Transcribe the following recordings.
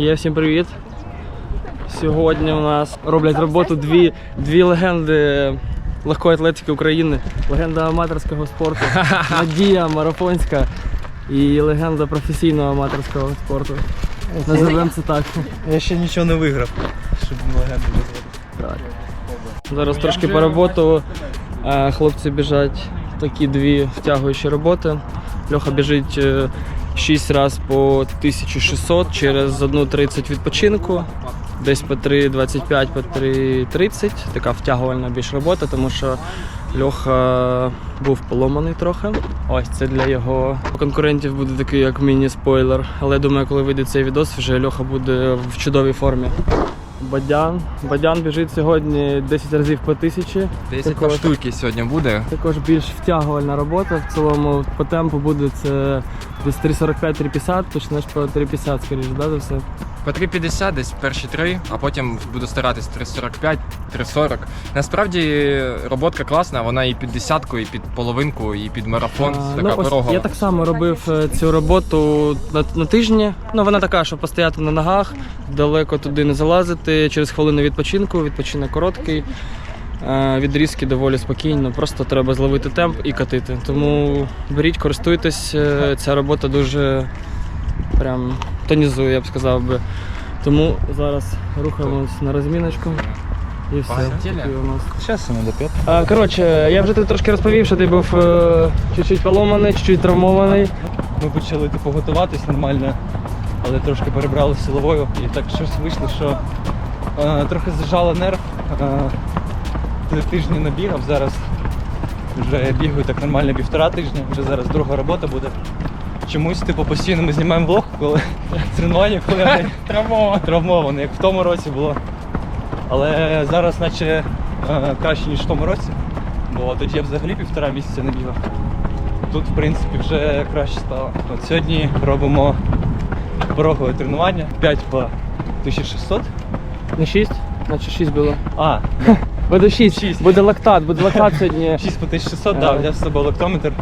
Є всім привіт. Сьогодні у нас роблять роботу дві, дві легенди легкої атлетики України. Легенда аматорського спорту, Надія марафонська і легенда професійного аматорського спорту. Називаємо це так. Я ще нічого не виграв, щоб легенду назвати. Так. Зараз трошки по роботу. Е, Хлопці біжать такі дві втягуючі роботи. Льоха біжить 6 разів по 1600 через 1.30 відпочинку. Десь по 3.25, по 3.30. Така втягувальна більш робота, тому що Льоха був поломаний трохи. Ось це для його конкурентів буде такий як міні-спойлер. Але я думаю, коли вийде цей відос, вже Льоха буде в чудовій формі. Бадян. Бадян біжить сьогодні 10 разів по тисячі. 10 Також- по штуки сьогодні буде. Також більш втягувальна робота. В цілому по темпу буде це десь 3.45-3.50, почнеш по 3.50, скоріше, да, за все? По 3,50 десь перші три, а потім буду старатись 3,45, 3,40. Насправді роботка класна, вона і під десятку, і під половинку, і під марафон. А, така ну, ось порогова. я так само робив е, цю роботу на, на тижні. Ну, вона така, щоб постояти на ногах, далеко туди не залазити, через хвилину відпочинку, відпочинок короткий. Е, Відрізки доволі спокійно, просто треба зловити темп і катити. Тому беріть, користуйтесь, е, ця робота дуже прям тонізує, я б сказав би. Тому зараз рухаємось на розміночку. І все. Зараз не до п'ят. Коротше, я вже тобі трошки розповів, що ти був е, чуть-чуть поломаний, чуть-чуть травмований. Ми почали типу готуватись нормально, але трошки перебрали силовою і так щось вийшло, що е, трохи зажало нерв. Е, три тижні не бігав, зараз вже бігаю так нормально півтора тижня, вже зараз друга робота буде. Чомусь типу постійно ми знімаємо влог, коли тренування, коли я травмований. травмований, як в тому році було. Але зараз наче е, краще, ніж в тому році, бо тоді я взагалі півтора місяця не бігав. Тут, в принципі, вже краще стало. От сьогодні робимо порогове тренування 5 по 1600. Не 6, наче 6 було. А, Буде 6. Шість. Буде лактат, буде лактат сьогодні. 6 по 1600, да, Ага. взяв з собою лактометр.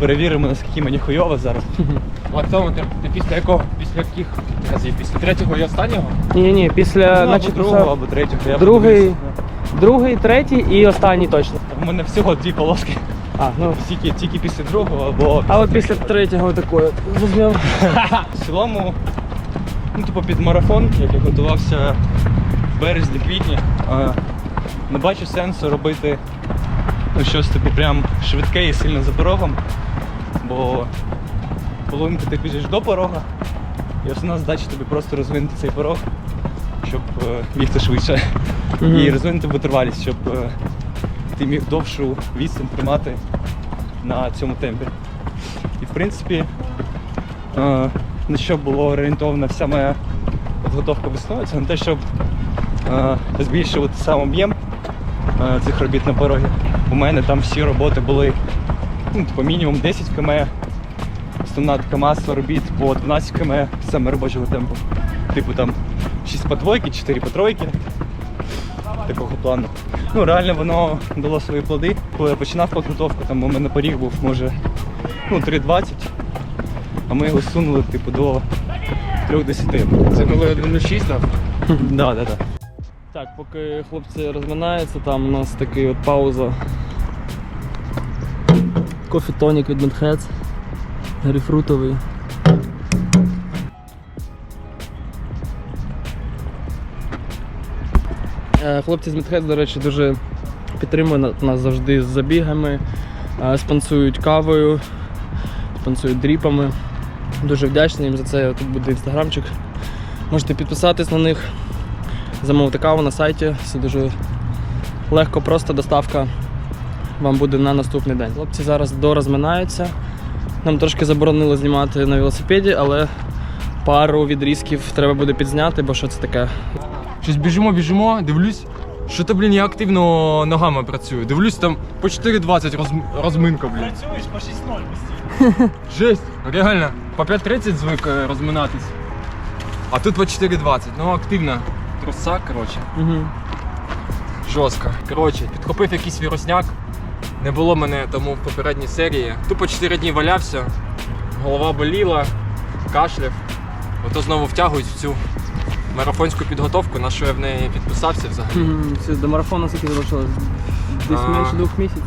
Перевіримо, наскільки мені хуйово зараз. Лактометр, ти після якого? Після яких разів? Після третього і останнього? Ні, ні, після, ну, наче або другого, або третього. Я другий. подивлюсь. другий, третій і останній точно. У мене всього дві полоски. А, ну. Тільки, тільки після другого або А от після третього такої візьмемо. В цілому, ну, типу, під марафон, як я готувався в березні-квітні, е, не бачу сенсу робити ну, щось типу прям швидке і сильно за порогом. Бо половинку ти біжиш до порога, і основна задача тобі просто розвинути цей порог, щоб е, бігти швидше. Мгм. І розвинути витривалість, щоб е, ти міг довшу відстань тримати на цьому темпі. І в принципі, е, на що було орієнтована вся моя підготовка весною, це на те, щоб е, збільшувати сам об'єм цих робіт на порогі. У мене там всі роботи були ну, типу, мінімум 10 км, основна така маса робіт по 12 км саме робочого темпу. Типу там 6 по двойки, 4 по тройки. Такого плану. Ну, реально воно дало свої плоди. Коли я починав підготовку, там у мене поріг був, може, ну, 3,20, а ми його сунули, типу, до 3,10. Це коли 1,06 дав? Да, да, да. Так, поки хлопці розминаються, там у нас такий от пауза. Кофі тонік від Медхедс. Грейпфрутовий. Е, Хлопці з Медхедс, до речі, дуже підтримують нас завжди з забігами, е, спонсують кавою, спонсують дріпами. Дуже вдячний їм за це. Тут буде інстаграмчик. Можете підписатись на них замовити каву на сайті. Все дуже легко, просто доставка вам буде на наступний день. Хлопці зараз дорозминаються. Нам трошки заборонили знімати на велосипеді, але пару відрізків треба буде підзняти, бо що це таке? Щось біжимо, біжимо, дивлюсь, що то, блін, я активно ногами працюю. Дивлюсь там по 4,20 розм... розминка, блін. Працюєш по 6-0 постійно. Жесть, реально, по 5.30 звик е, розминатись. А тут по 4.20. Ну, активна труса, коротше. Угу. Жорстко. Коротше, підхопив якийсь вірусняк. Не було мене тому в попередній серії. Тупо 4 дні валявся, голова боліла, кашляв. Ото знову втягують в цю марафонську підготовку, на що я в неї підписався взагалі. Мгм. Це До марафону скільки залишилось? Десь А. менше двох місяців.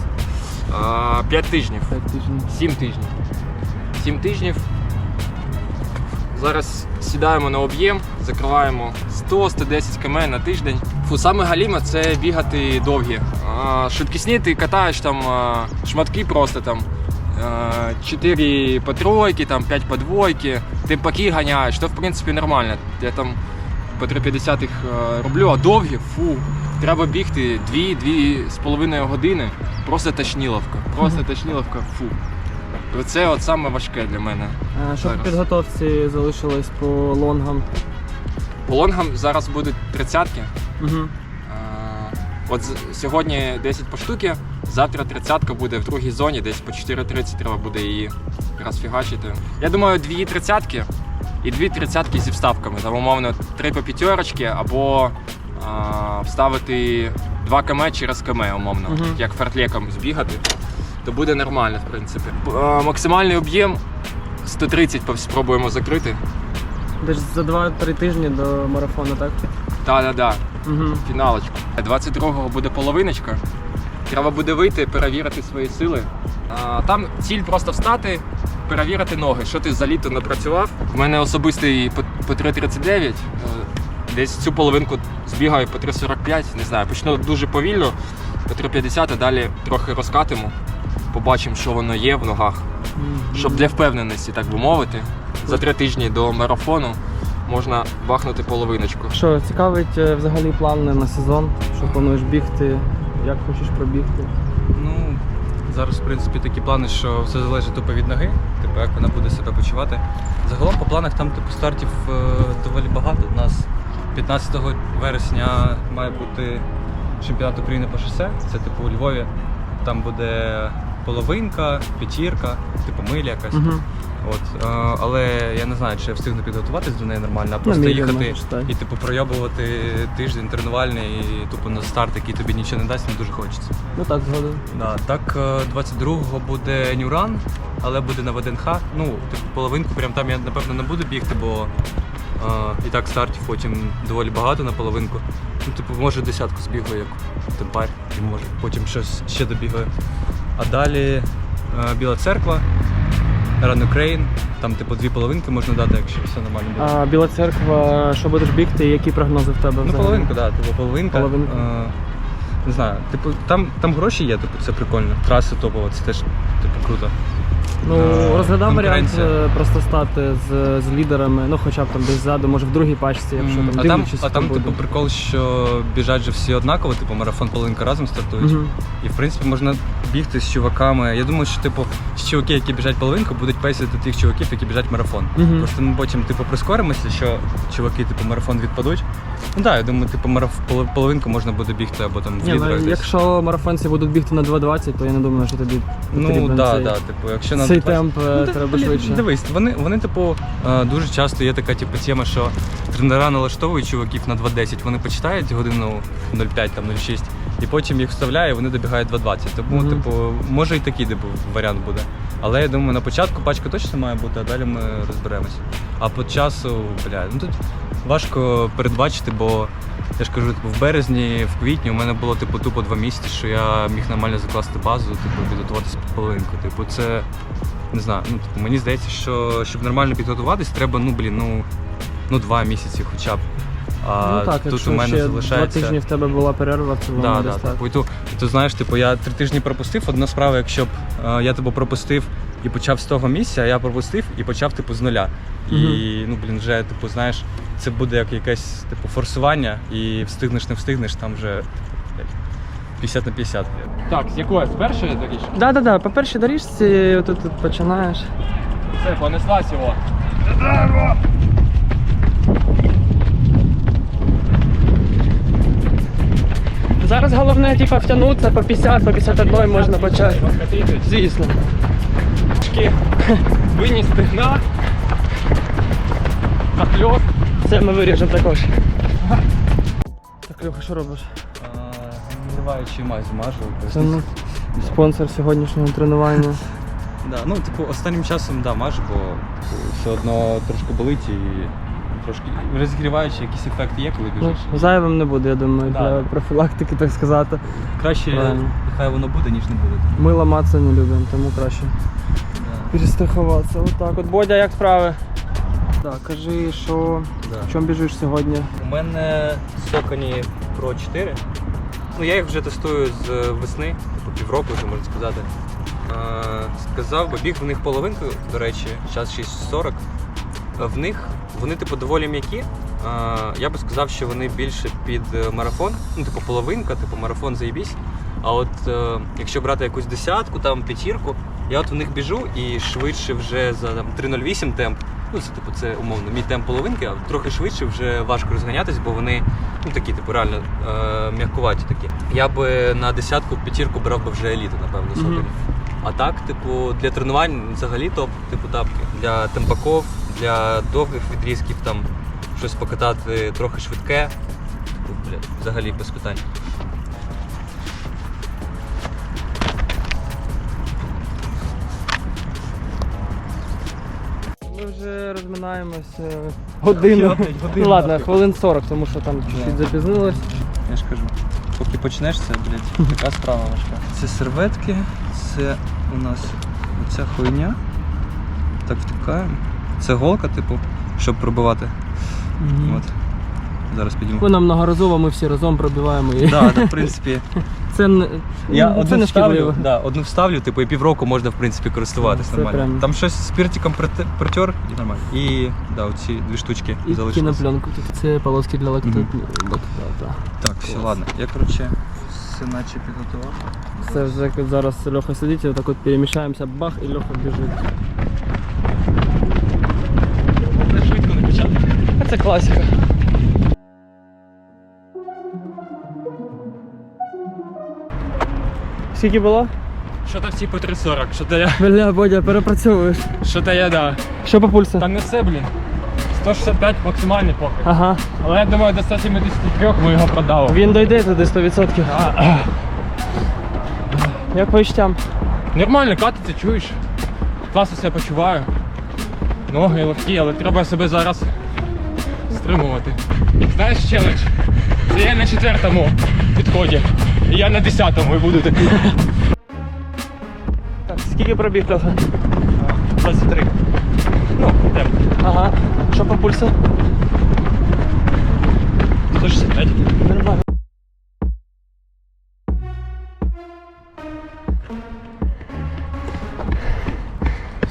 А, П'ять тижнів. Так, тиждень. Сім тижнів. Сім тижнів. Зараз сідаємо на об'єм, закриваємо 100-110 км на тиждень. Фу, саме галіма це бігати довгі. Швидкісні ти катаєш там шматки просто там. 4 по тройки, там 5 по двойки, ти паки ганяєш, то в принципі нормально. Я там по 3,50 їх роблю, а довгі, фу, треба бігти 2-2,5 години. Просто ташніловка. Просто ташніловка, фу. Це от саме важке для мене. А Що по Зараз. підготовці залишилось по лонгам? По лонгам зараз будуть тридцятки. Угу. От з- сьогодні 10 по штуки, завтра тридцятка буде в другій зоні, десь по 4.30 треба буде її розфігачити. Я думаю, дві тридцятки і дві тридцятки зі вставками. Там, умовно, три по п'ятерочки або а, вставити 2 км через км, умовно, Мгм. як фартлеком збігати, то буде нормально, в принципі. Максимальний об'єм 130 спробуємо закрити. Десь за 2-3 тижні до марафону, так? Так-да-да. Угу. фіналочку. 22-го буде половиночка. Треба буде вийти, перевірити свої сили. А, там ціль просто встати, перевірити ноги, що ти за літо напрацював. У мене особистий по, по 3.39. е, Десь цю половинку збігаю по 3.45, не знаю, почну дуже повільно, по 3.50, а далі трохи розкатимо. Побачимо, що воно є в ногах. Щоб для впевненості, так би мовити, за три тижні до марафону можна бахнути половиночку. Що, цікавить е, взагалі плани на сезон? Що плануєш бігти? Як хочеш пробігти? Ну, зараз, в принципі, такі плани, що все залежить тупо від ноги, типу, як вона буде себе почувати. Загалом по планах там типу стартів е, доволі багато. У нас 15 вересня має бути чемпіонат України по шосе. Це типу у Львові. Там буде половинка, п'ятірка, типу миля якась. Угу. От, е, але я не знаю, чи я встигну підготуватись до неї нормально, а просто мілі їхати можеш, так. і типу пройобувати тиждень тренувальний і тупо на старт, який тобі нічого не дасть, не дуже хочеться. Ну так, згоден. Да, так, е, 22-го буде Нюран, але буде на ВДНХ. Ну, типу, половинку, прям там я напевно не буду бігти, бо і так стартів потім доволі багато на половинку. Ну, типу, може десятку збігаю, як темпарь, і може потім щось ще добігаю. А далі е, Біла церква, Run Ukraine, там, типу, дві половинки можна дати, якщо все нормально буде. А Біла церква, що будеш бігти, які прогнози в тебе? Ну, взагалі? половинку, так, да, типу половинка. Половинка. Е, не знаю, типу, там, там гроші є, типу, це прикольно. Траси топова, це теж типу, круто. Ну, Е, розглядав варіант е, просто стати з, з лідерами, ну хоча б там десь ззаду, може в другій пачці, якщо там а там, дивлячись, а хто там буде. типу, прикол, що біжать же всі однаково, типу марафон половинка разом стартують. Мгм. І в принципі можна бігти з чуваками. Я думаю, що типу чуваки, які біжать половинку, будуть пейсити тих чуваків, які біжать марафон. Мгм. Просто ми потім типу прискоримося, що чуваки, типу, марафон відпадуть. Ну так, я думаю, типу, мараф... поло- половинку можна буде бігти або там в Ні, лідерах ну, десь. якщо марафонці будуть бігти на 2.20, то я не думаю, що тобі Ну потрібен да, цей, да, типу, якщо на цей 20 темп е, Ну, треба блін, швидше. Дивись, вони, вони типу, е, дуже часто є така типу, тема, що тренера налаштовують чуваків на 2.10, вони почитають годину 0.5, там 0.6, і потім їх вставляє, і вони добігають 2.20. Тому, Мгм. типу, може і такий типу, варіант буде. Але я думаю, на початку пачка точно має бути, а далі ми розберемося. А по часу, бля, ну тут важко передбачити, бо я ж кажу, типу, в березні, в квітні у мене було типу тупо два місяці, що я міг нормально закласти базу, типу, підготуватися під половинку. Типу, це не знаю. Ну, типу, мені здається, що щоб нормально підготуватись, треба, ну блін, ну, ну два місяці хоча б. А ну так, тут у мене ще залишається. два тижні в тебе була перерва, цілому Да, да, типу, і то, і то знаєш, типу, я три тижні пропустив. Одна справа, якщо б е, я тебе пропустив і почав з того місця, я пропустив і почав типу з нуля. І ну блін, вже типу, знаєш, це буде як якесь типу форсування, і встигнеш, не встигнеш, там вже блядь, 50 на 50. Так, з якої? З першої доріжки? Да, да, да. По першій доріжці тут, тут починаєш. Все, понеслась його. Зараз головне, типа, втягнутися по 50, по 51 можна почати. Звісно. Трішки виніс Накльов. Це ми виріжемо також. Так, Льоха, що робиш? Зриваючи мазь мажу. Це ну, спонсор сьогоднішнього тренування. Да, ну, типу, останнім часом да, мажу, бо типу, все одно трошки болить і трошки розігріваючий якийсь ефект є, коли Ну, біжиш. зайвим не буде, я думаю, Да. для профілактики, так сказати. Краще Правильно. нехай воно буде, ніж не буде. Ми ламатися не любимо, тому краще Да. перестрахуватися. Отак. От Бодя, як справи? Так, кажи, що Да. в чому біжиш сьогодні? У мене Sokony Pro 4. Ну, я їх вже тестую з весни, типу півроку вже можна сказати. Е, сказав би, біг в них половинку, до речі, час 6.40. Е, В них вони, типу, доволі м'які. Е, я би сказав, що вони більше під марафон, ну, типу, половинка, типу марафон заєбісь. А от е, якщо брати якусь десятку, там п'ятірку, я от в них біжу і швидше вже за там, 3.08 темп. Ну, це типу, це умовно мій темп половинки, а трохи швидше вже важко розганятись, бо вони ну такі, типу, реально е, м'якуваті такі. Я би на десятку, п'ятірку брав би вже еліту, напевно, соколів. А так, типу, для тренувань взагалі топ, типу тапки. Для темпаков, для довгих відрізків там щось покатати трохи швидке. Типу, бля, взагалі без питань. Вже розминаємося годину. Ну ладно, хвилин 40, тому що там чуть запізнилось. Я ж кажу, поки почнеш, це, блядь, така справа важка. Це серветки, це у нас оця хуйня. Так втикаємо. Це голка, типу, щоб пробивати. От. Зараз підійму. Вона многоразово, ми всі разом пробиваємо її. Да, да, в принципі. Це, не- Я це одну не вставлю, да, одну вставлю, типу, і півроку можна, в принципі, користуватись Це нормально. прям- Там щось з спіртиком проте- протер і нормально. І да, оці дві штучки І залишились. кінопленку тут. Це полоски для лактат... Мгм. лактата. Так, все, ладно. Я, коротше, все наче підготував. Це вже як зараз Льоха сидить, і отак от перемішаємося, бах, і Льоха біжить. Це швидко це класика. Скільки було? Що то всі по 3.40, що то я. Бля, Бодя, перепрацьовуєш. Що то я, да. Що по пульсу? Та не це, блін. 165 максимальний поки. Ага. Але я думаю, до 173 ми його продали. Він дойде туди 100%. Як по відчуттям? Нормально катиться, чуєш? Класно себе почуваю. Ноги легкі, але треба себе зараз стримувати. Знаєш челендж? Це я на четвертому підході. Я на десятому і буду такий. Так, скільки пробіг Льоха? 23. Ну, темп. Ага. Що по пульсу? 165. Нормально.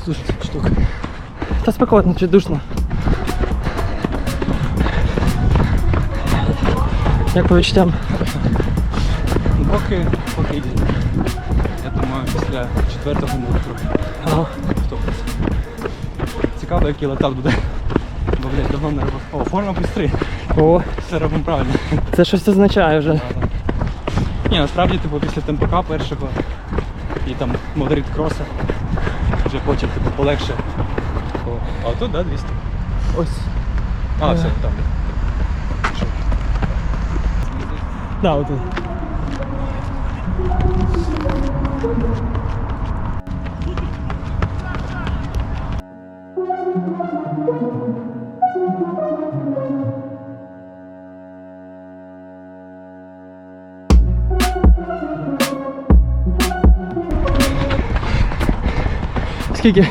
Слушай, штука. Та спекотно чи душно? Як по відчуттям? Поки, поки йде. Я думаю, після четвертого буде трохи. Ага. Цікаво, який летак буде. Бо, блядь, давно не робив. О, форма 3. О, Все робимо правильно. це щось означає вже. Ні, насправді, типу, після темпака першого і там Мадрид кроса. Вже потім типу полегше. О, А тут, да, 200. Ось. А, все, там. Да, отут. Скільки?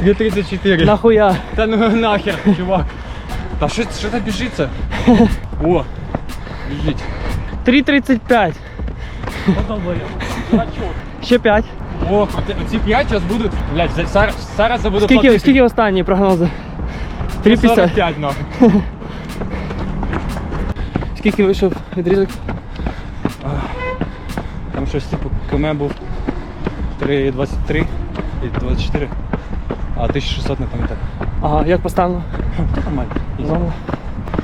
234. Нахуя? Та ну нахер, чувак. Та що, що там біжиться? О, біжить. 3.35. Ще 5. О, оці 5 зараз будуть. Блять, зараз, зараз я буду Скільки, платити. скільки останні прогнози? 3.50. 45 нахуй. Скільки вийшов відрізок? Там щось типу КМ був 3,23 і 24. А 1600 не пам'ятаю. Ага, як поставлено? Нормально. Нормально.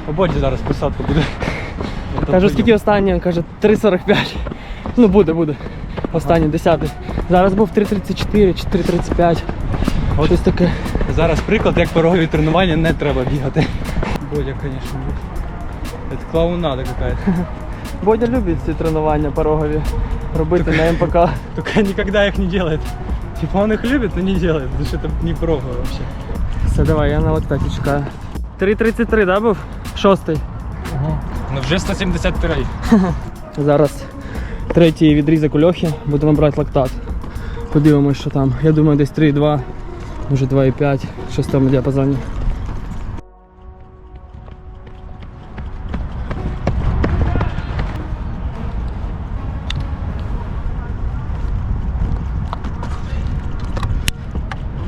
У боді зараз посадка буде. Кажу, скільки останній? Він Каже, 3.45. Ну буде, буде. Останній, десятий. Зараз був 3.34, 4.35. От Ось таке. Зараз приклад, як порогові тренування не треба бігати. Бодя, звісно. Це клоунада какая-то. Бодя любить ці тренування порогові робити на МПК. Только никогда их не делает. Типа он их любит, но не делает, потому что это не порогово вообще. Все, давай, я на лактаті чекаю. 3.33, да, був? Шостий. Ну вже 173. Зараз третій відрізок у Льохи, будемо брати лактат. Подивимось, що там. Я думаю, десь 3,2, може 2,5, щось в тому діапазоні.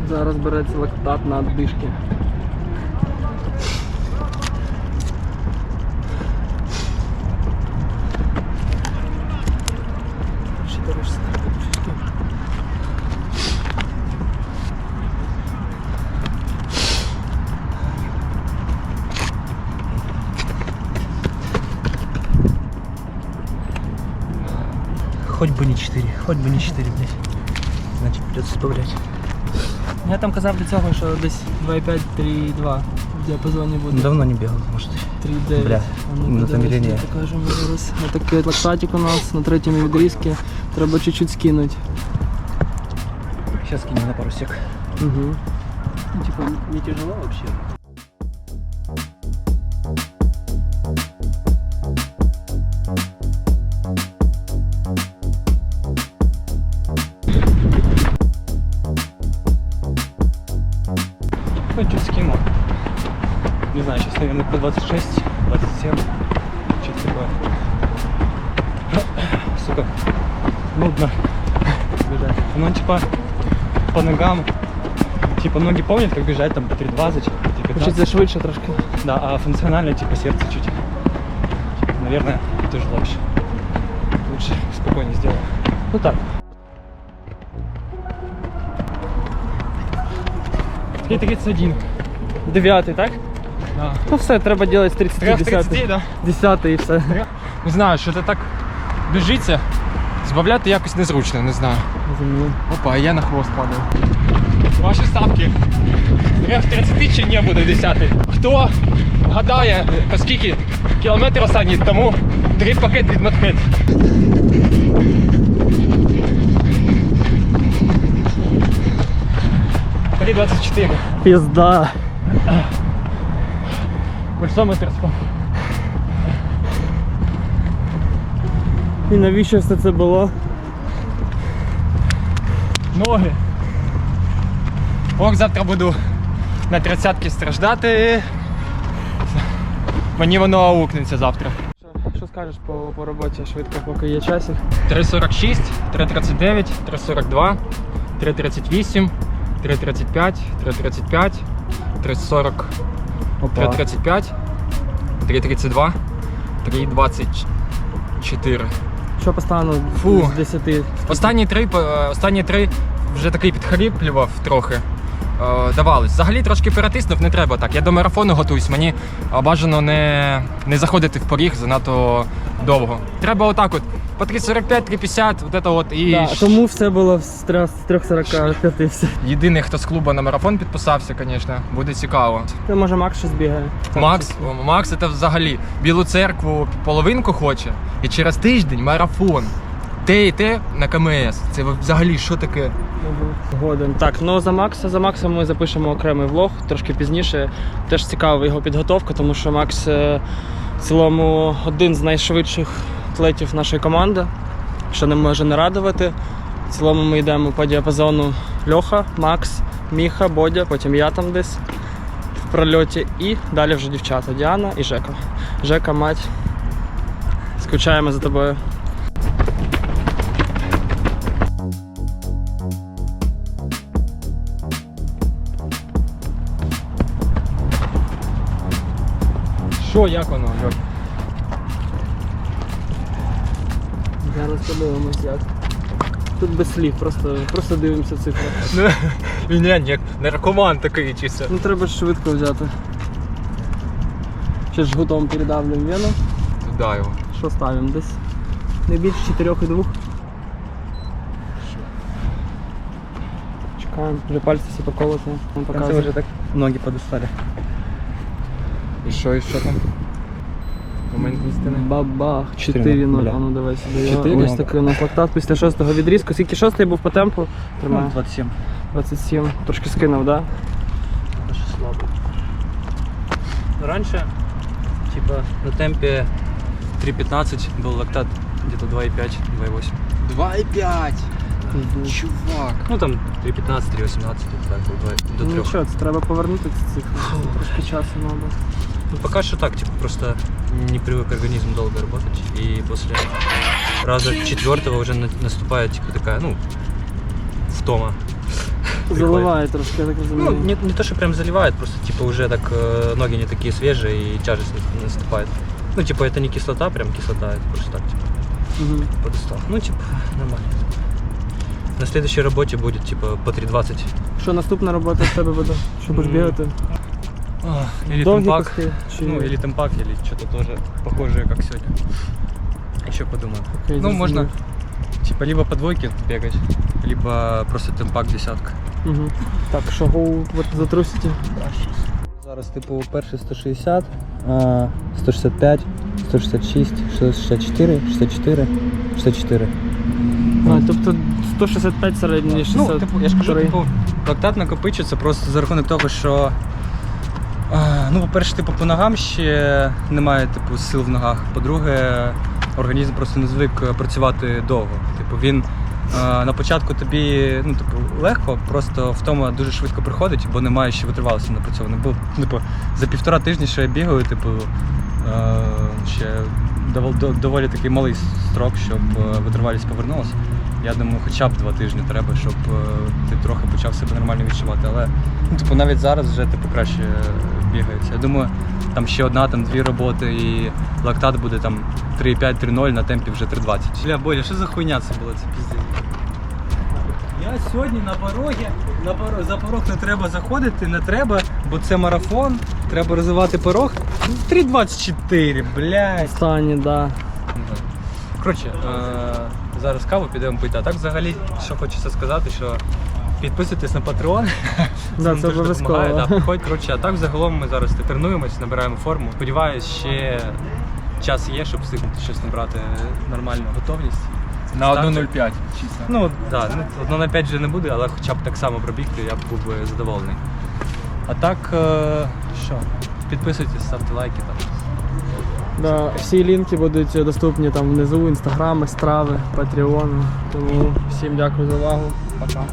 Зараз береться лактат на дишки. Хоть бы не 4, хоть бы не 4, блядь. Значит, придется сбавлять. Я там казав до цього, що десь 2,5, 3,2 в діапазоні буде. Давно не бегал, может. 3,9. Бля, А ну, на подивись, заміряння. ми покажемо зараз. Ось такий от лактатик у нас на третьому відрізці. Треба чуть-чуть скинути. Сейчас кинем на пару сек. Угу. Типа, не тяжело вообще? Помнят, как бежать там по 3.20, по 3.15. Хочеться швидше трошки. Да, а функционально, типа, сердце чуть. Типа, наверное, тоже лучше. Лучше спокойнее сделаю. Ну так. И 31. Дев'ятий, так? Да. Ну все, треба робити з 30 Треба з 10. 30, да? 10 і все. Не знаю, що це так біжиться. Збавляти якось незручно, не знаю. Розумію. Опа, а я на хвост падаю. Ваші ставки. Реф 30 чи не буде 10. Хто гадає, по скільки кілометрів останні, тому три пакет від Медхед. Три 24. Пізда. Пульсометр спав. І навіщо все це було? Ноги. Ох, завтра буду на тридцятки страждати. Мені воно аукнеться завтра. Що, що скажеш по, по роботі швидко, поки є часик? 3.46, 3.39, 3.42, 3.38, 3.35, 3.35, 3.40, 3.35, 3.32, 3.24. Що поставано Фу. з 10? Останні три, останні три вже такий підхріплював трохи. Е, Давались. Взагалі трошки перетиснув, не треба так. Я до марафону готуюсь, мені е, бажано не, не заходити в поріг занадто довго. Треба отак от по 3.45, 3.50, от це от і Да, тому все було з 3 з 3.45 все. єдиний, хто з клубу на марафон підписався, звісно, буде цікаво. Ти може Макс щось бігає. Макс, Макс це взагалі Білу церкву половинку хоче, і через тиждень марафон. Те і те на КМС. Це взагалі що таке? Згоден. Так, ну за Макса, за Максом ми запишемо окремий влог трошки пізніше. Теж цікава його підготовка, тому що Макс е, в цілому один з найшвидших атлетів нашої команди, що не може не радувати. В цілому ми йдемо по діапазону Льоха, Макс, Міха, Бодя, потім я там десь в прольоті. І далі вже дівчата Діана і Жека. Жека, мать. Скучаємо за тобою. Що, як воно? Льох? Зараз подивимось як. Тут без слів, просто, просто дивимося цифри. Ну, Він як наркоман такий чисто. Ну треба ж швидко взяти. Ще жгутом передавлюємо вену. Туди його. Що ставимо? Десь не більше 4,2. Чекаємо, вже пальці всі поколоті. Вам В конце показує. уже так ноги подустали. І що, і що там? Момент істини. Бабах, 4 4 0. А ну давай сюди. Чотири? Ось такий у нас лактат після шостого відрізку. Скільки шостий був по темпу? Тримає. Ну, 27. 27. Трошки скинув, так? Да? Даже слабо. раньше, типа, на темпе 3.15 был лактат где-то 2.5, 2.8. 2,5. Чувак. Ну там 3.15, 3.18, так, был 2, до 3. Ну що, це треба повернути ці цифри. Трошки часу треба. Ну, пока что так, типа, просто не привык организм долго работать. И после раза четвертого уже на- наступает, типа, такая, ну, втома. Заливає трошки, я так Ну, розумію. не, не то, что прям заливает, просто, типа, уже так э, ноги не такие свежие и тяжесть не- наступает. Ну, типа, это не кислота, прям кислота, это просто так, типа, Мгм. подустал. Ну, типа, нормально. На следующей работе будет, типа, по 3.20. Що наступна робота в тебе буде? Що будеш М, бігати? Или Довгі темпак. паски? Чи... Ну, или темпак, или что-то тоже похожее, как сегодня. Еще подумаю. Окей, ну, зрозумів. можно, типа, либо по двойке бегать, либо просто темпак десятка. Мгм. Так, що гоу затрусите? Зараз, типу, перший 160, а, 165, 166, 64, 64, 64. А, тобто 165 середній, 60. Ну, типу, я ж кажу, типу, лактат накопичується просто за рахунок того, що. а, Ну, по-перше, типу, по ногам ще немає типу, сил в ногах. По-друге, організм просто не звик е, працювати довго. Типу, він а, на початку тобі ну, типу, легко, просто втома дуже швидко приходить, бо немає ще витривалості напрацьовано. Бо типу, за півтора тижні, що я бігаю, типу, е, ще доволі такий малий строк, щоб е, витривалість повернулася. Я думаю, хоча б два тижні треба, щоб е, ти трохи почав себе нормально відчувати. Але ну, типу, навіть зараз вже типу, краще е, бігається. Я думаю, там ще одна, там дві роботи, і лактат буде там 3,5-3,0 на темпі вже 3,20. Бля, Боля, що за хуйня це було? Це піздець. Я сьогодні на порогі, на порог, за порог не треба заходити, не треба, бо це марафон, треба розвивати порог. 3,24, блядь. Останні, да. Коротше, е- зараз каву підемо пити. А так взагалі, що хочеться сказати, що підписуйтесь на Patreon. Да, це дуже обов'язково. допомагає, Да, приходь, коротше, а так загалом ми зараз тренуємось, набираємо форму. Сподіваюсь, ще час є, щоб встигнути щось набрати нормальну готовність. На Старт. 1,05 чисто. Ну так, да, ну, на 5 вже не буде, але хоча б так само пробігти, я б був би задоволений. А так, е- що? Підписуйтесь, ставте лайки там. Да, всі лінки будуть доступні там внизу, інстаграми, страви, патреон. Тому всім дякую за увагу. Пока.